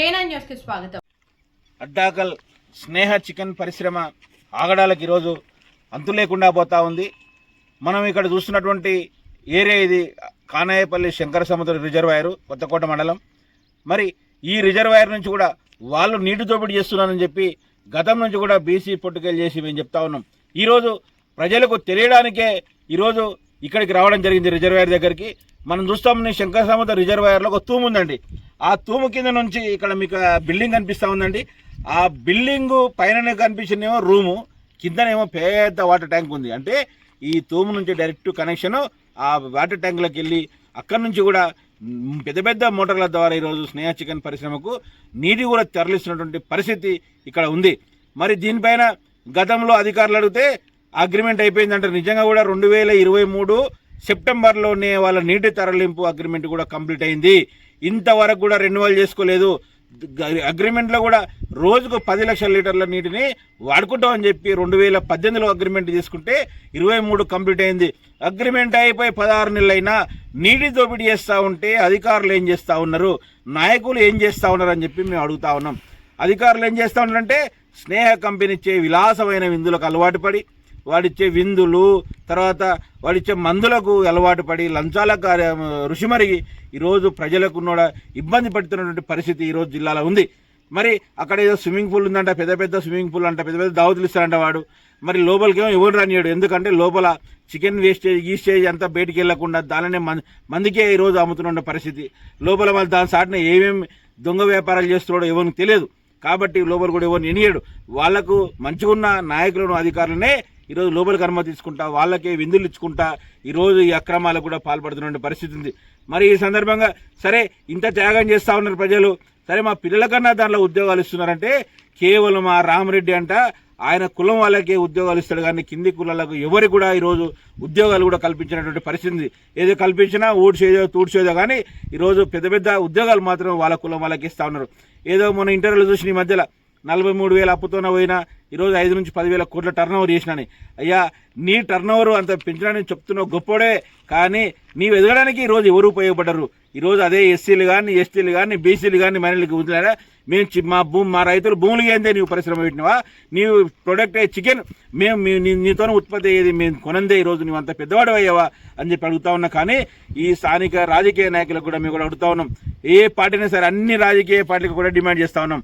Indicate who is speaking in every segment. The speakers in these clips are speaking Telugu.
Speaker 1: న్యూస్ స్వాగతం.
Speaker 2: అడ్డాకల్ స్నేహ చికెన్ పరిశ్రమ ఆగడాలకు ఈరోజు అంతు లేకుండా పోతా ఉంది. మనం ఇక్కడ చూస్తున్నటువంటి ఏరియా ఇది కానాయపల్లి శంకర సముద్ర రిజర్వాయర్ కొత్తకోట మండలం. మరి ఈ రిజర్వాయర్ నుంచి కూడా వాళ్ళు నీటి దోపిడీ చేస్తున్నారని చెప్పి గతం నుంచి కూడా బీసీ పొట్టుకెళ్ళి చేసి మేము చెప్తా ఉన్నాం. ఈరోజు ప్రజలకు తెలియడానికే ఈరోజు ఇక్కడికి రావడం జరిగింది రిజర్వాయర్ దగ్గరికి. మనం చూస్తాం శంకర సముద్ర రిజర్వాయర్లో ఒక తూముందండి. ఆ తూము కింద నుంచి ఇక్కడ మీకు బిల్డింగ్ కనిపిస్తూ ఉందండి. ఆ బిల్డింగ్ పైన కనిపించినేమో రూము కిందనేమో పెద్ద వాటర్ ట్యాంక్ ఉంది. అంటే ఈ తూము నుంచి డైరెక్ట్ కనెక్షన్ ఆ వాటర్ ట్యాంక్లోకి వెళ్ళి అక్కడి నుంచి కూడా పెద్ద పెద్ద మోటార్ల ద్వారా ఈరోజు స్నేహ చికెన్ పరిశ్రమకు నీటి కూడా తరలిస్తున్నటువంటి పరిస్థితి ఇక్కడ ఉంది. మరి దీనిపైన గతంలో అధికారులు అడిగితే అగ్రిమెంట్ అయిపోయిందంటే నిజంగా కూడా రెండు వేల ఇరవై మూడు సెప్టెంబర్లోనే వాళ్ళ నీటి తరలింపు అగ్రిమెంట్ కూడా కంప్లీట్ అయింది. ఇంతవరకు కూడా రెన్యువల్ చేసుకోలేదు. అగ్రిమెంట్లో కూడా రోజుకు పది లక్షల లీటర్ల నీటిని వాడుకుంటామని చెప్పి రెండు వేల పద్దెనిమిదిలో అగ్రిమెంట్ తీసుకుంటే ఇరవై మూడు కంప్లీట్ అయింది. అగ్రిమెంట్ అయిపోయి పదహారు నెలలైనా నీటి దోపిడీ చేస్తూ ఉంటే అధికారులు ఏం చేస్తూ ఉన్నారు? నాయకులు ఏం చేస్తూ ఉన్నారు అని చెప్పి మేము అడుగుతా ఉన్నాం. అధికారులు ఏం చేస్తూ ఉన్నారంటే స్నేహ కంపెనీ ఇచ్చే విలాసమైన విందులకు అలవాటు పడి వాడిచ్చే విందులు తర్వాత వాడిచ్చే మందులకు అలవాటు పడి లంచాల కార్య ఈరోజు ప్రజలకు ఇబ్బంది పడుతున్నటువంటి పరిస్థితి ఈరోజు జిల్లాలో ఉంది. మరి అక్కడ ఏదో స్విమ్మింగ్ పూల్ ఉందంట పెద్ద పెద్ద స్విమ్మింగ్ పూల్ అంట పెద్ద పెద్ద దావతులు ఇస్తారంట వాడు. మరి లోపలికేమో ఎవరు రానియాడు ఎందుకంటే లోపల చికెన్ వేస్టేజ్ ఈస్టేజ్ అంతా బయటికి వెళ్ళకుండా దానినే మందికే ఈరోజు అమ్ముతున్న పరిస్థితి. లోపల వాళ్ళు దాని సాటిన ఏమేమి దొంగ వ్యాపారాలు చేస్తున్నాడో ఎవరికి తెలియదు. కాబట్టి లోపల కూడా ఎవరిని ఎనియాడు. వాళ్ళకు మంచిగా ఉన్న నాయకులను అధికారులనే ఈరోజు లోబల్ కర్మ తీసుకుంటా వాళ్ళకే విందులు ఇచ్చుకుంటా ఈరోజు ఈ అక్రమాలకు కూడా పాల్పడుతున్న పరిస్థితి ఉంది. మరి ఈ సందర్భంగా సరే ఇంత త్యాగం చేస్తూ ఉన్నారు ప్రజలు. సరే మా పిల్లలకన్నా దాంట్లో ఉద్యోగాలు ఇస్తున్నారంటే కేవలం ఆ రామరెడ్డి అంట ఆయన కులం వాళ్ళకే ఉద్యోగాలు ఇస్తాడు. కానీ కింది కులాలకు ఎవరికి కూడా ఈరోజు ఉద్యోగాలు కూడా కల్పించినటువంటి పరిస్థితి ఏదో కల్పించినా ఊడ్చేదో తూడ్చేదో కానీ ఈరోజు పెద్ద పెద్ద ఉద్యోగాలు మాత్రం వాళ్ళ కులం వాళ్ళకి ఇస్తూ ఉన్నారు. ఏదో మన ఇంటర్వ్యూలో చూసిన ఈ మధ్యలో నలభై మూడు వేల అప్పుతోన పోయినా ఈరోజు ఐదు నుంచి పదివేల కోట్ల టర్న్ ఓవర్ చేసినాని. అయ్యా నీ టర్న్ ఓవర్ అంత పెంచడానికి చెప్తున్నావు గొప్పోడే కానీ నీవు ఎదగడానికి ఈరోజు ఎవరు ఉపయోగపడరు ఈరోజు అదే ఎస్సీలు కానీ ఎస్టీలు కానీ బీసీలు కానీ మైనర్లకు వదిలేరా మేము చి- మా భూమి మా రైతులు భూములు ఏందే నీవు పరిశ్రమ పెట్టినవా? నీవు ప్రొడక్ట్ అయ్యే చికెన్ మేము మీ నీతోనే ఉత్పత్తి అయ్యేది మేము కొనందే ఈరోజు నువ్వు అంత పెద్దవాడు అయ్యావా? అని చెప్పి అడుగుతా ఉన్నా కానీ ఈ స్థానిక రాజకీయ నాయకులకు కూడా మేము కూడా అడుగుతా ఉన్నాం. ఏ పార్టీనే సరే అన్ని రాజకీయ పార్టీలకు కూడా డిమాండ్ చేస్తా ఉన్నాం.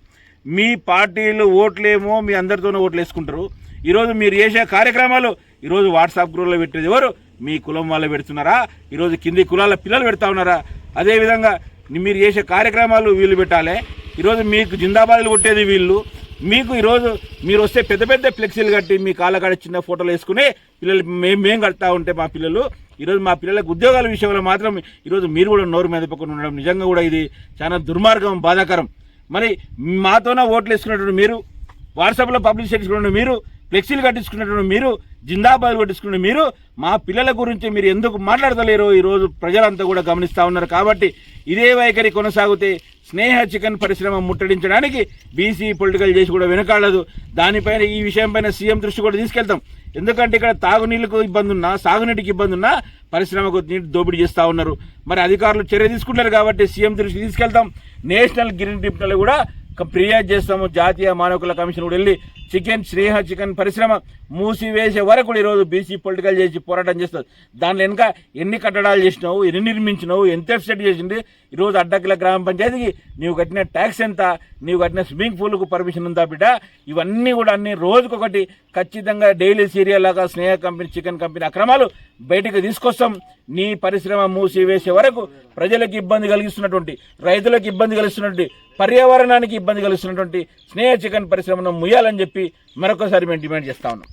Speaker 2: మీ పార్టీలు ఓట్లేమో మీ అందరితోనే ఓట్లు వేసుకుంటారు ఈరోజు మీరు చేసే కార్యక్రమాలు ఈరోజు వాట్సాప్ గ్రూప్లో పెట్టేది ఎవరు? మీ కులం వాళ్ళు పెడుతున్నారా? ఈరోజు కింది కులాల పిల్లలు పెడతా ఉన్నారా? అదేవిధంగా మీరు చేసే కార్యక్రమాలు వీళ్ళు పెట్టాలి. ఈరోజు మీకు జిందాబాదులు కొట్టేది వీళ్ళు. మీకు ఈరోజు మీరు వస్తే పెద్ద పెద్ద ఫ్లెక్సీలు కట్టి మీ కాళ్ళకాడ చిన్న ఫోటోలు వేసుకుని పిల్లలు మేము మేము కడతా ఉంటే మా పిల్లలు. ఈరోజు మా పిల్లలకు ఉద్యోగాల విషయంలో మాత్రం ఈరోజు మీరు కూడా నోరు మెదపకుండా ఉండడం నిజంగా కూడా ఇది చాలా దుర్మార్గం బాధాకరం. మరి మాతోనే ఓట్లు వేసుకున్నటువంటి మీరు వాట్సాప్లో పబ్లిష్ చేసుకున్న మీరు ఫ్లెక్సీలు కట్టించుకున్నటువంటి మీరు జిందాబాద్ కొట్టించుకున్న మీరు మా పిల్లల గురించి మీరు ఎందుకు మాట్లాడతలేరు ఈరోజు ప్రజలంతా కూడా గమనిస్తూ ఉన్నారు. కాబట్టి ఇదే వైఖరి కొనసాగితే స్నేహ చికెన్ పరిశ్రమ ముట్టడించడానికి బీసీ పొలిటికల్ చేసి కూడా వెనకాడదు. దానిపైన ఈ విషయంపైన సీఎం దృష్టి కూడా తీసుకెళ్తాం. ఎందుకంటే ఇక్కడ తాగునీళ్ళకు ఇబ్బంది ఉన్నా సాగునీటికి ఇబ్బంది ఉన్నా పరిశ్రమకు నీటి దోపిడీ చేస్తూ ఉన్నారు. మరి అధికారులు చర్య తీసుకుంటారు కాబట్టి సీఎం దృష్టికి తీసుకెళ్తాం. నేషనల్ గ్రీన్ ట్రిబ్యునల్ కూడా ఫిర్యాదు చేస్తాము జాతీయ మానవ కమిషన్ కూడా వెళ్ళి చికెన్ స్నేహ చికెన్ పరిశ్రమ మూసివేసే వరకు కూడా ఈరోజు బీసీ పొలిటికల్ చేసి పోరాటం చేస్తారు దానిలో వెనుక ఎన్ని కట్టడాలు చేసినావు ఎన్ని నిర్మించినావు ఎంత ఎఫ్సెట్ చేసింది ఈరోజు అడ్డకిల గ్రామ పంచాయతీకి నీవు కట్టిన ట్యాక్స్ ఎంత నీవు కట్టిన స్విమ్మింగ్ పూల్కు పర్మిషన్ ఉందా బిడ్డ? ఇవన్నీ కూడా అన్ని రోజుకొకటి ఖచ్చితంగా డైలీ సీరియల్ లాగా స్నేహ కంపెనీ చికెన్ కంపెనీ అక్రమాలు బయటకు తీసుకొస్తాం. నీ పరిశ్రమ మూసివేసే వరకు ప్రజలకు ఇబ్బంది కలిగిస్తున్నటువంటి రైతులకు ఇబ్బంది కలిగిస్తున్నటువంటి పర్యావరణానికి ఇబ్బంది కలుస్తున్నటువంటి స్నేహ చికెన్ పరిశ్రమను ముయ్యాలని చెప్పి మరొకసారి మేము డిమాండ్ చేస్తా ఉన్నాం.